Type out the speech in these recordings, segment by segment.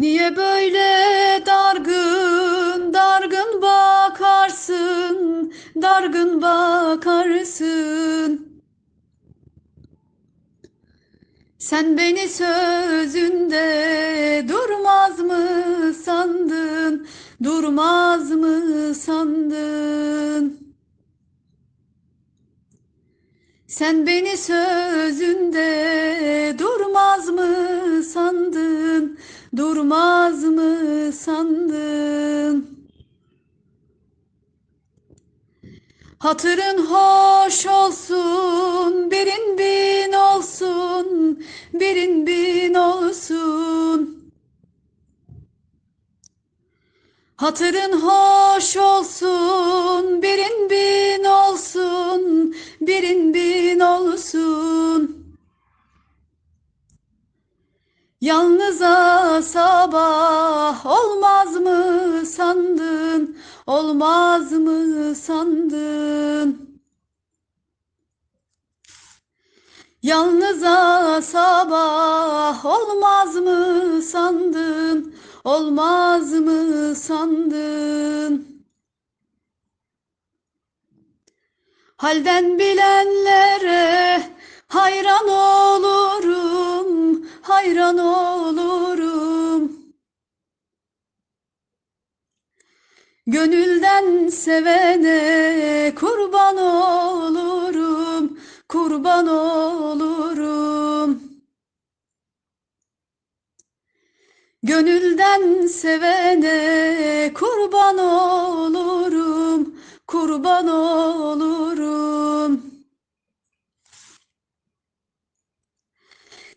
Niye böyle dargın, dargın bakarsın, dargın bakarsın? Sen beni sözünde durmaz mı sandın, durmaz mı sandın? Sen beni sözünde durmaz mı sandın, durmaz mı sandın? Hatırın hoş olsun, birin bin olsun, birin bin olsun. Hatırın hoş olsun, birin bin olsun, Yalnıza sabah olmaz mı sandın, olmaz mı sandın? Yalnıza sabah olmaz mı sandın, olmaz mı sandın? Halden bilenlere hayran olurum, Gönülden sevene kurban olurum, kurban olurum. Gönülden sevene kurban olurum, kurban olurum.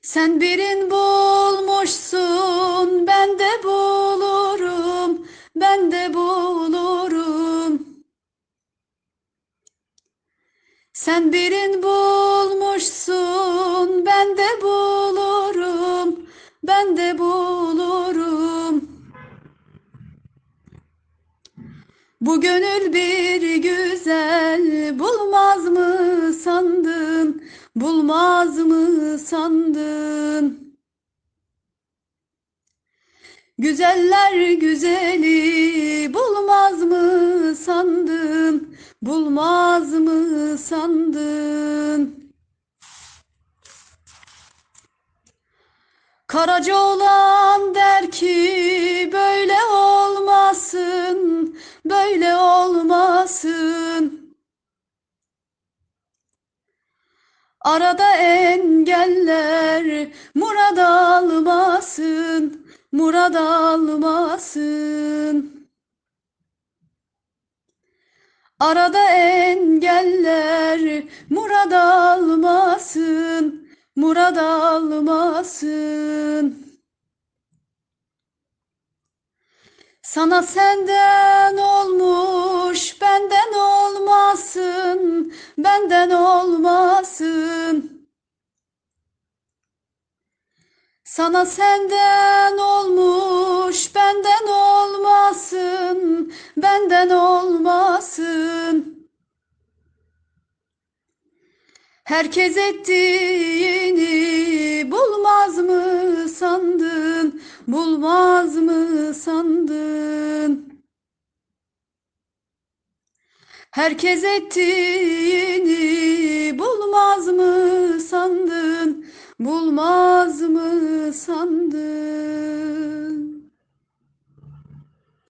Sen birin bulmuşsun, ben de bulurum, ben de bulurum. Sen birin bulmuşsun, ben de bulurum, ben de bulurum. Bu gönül bir güzel bulmaz mı sandın, bulmaz mı sandın? Güzeller güzeli bulmaz mı sandın, bulmaz mı sandın? Karaca olan der ki böyle olmasın, böyle olmasın. Arada engeller murad almasın, murad almasın. Arada engeller murad almasın, murad almasın. Sana senden olmuş, benden olmasın, benden olmasın. Sana senden olmuş, benden olmasın, benden olmasın. Herkes ettiğini bulmaz mı sandın, bulmaz mı sandın? Herkes ettiğini bulmaz mı sandın, bulmaz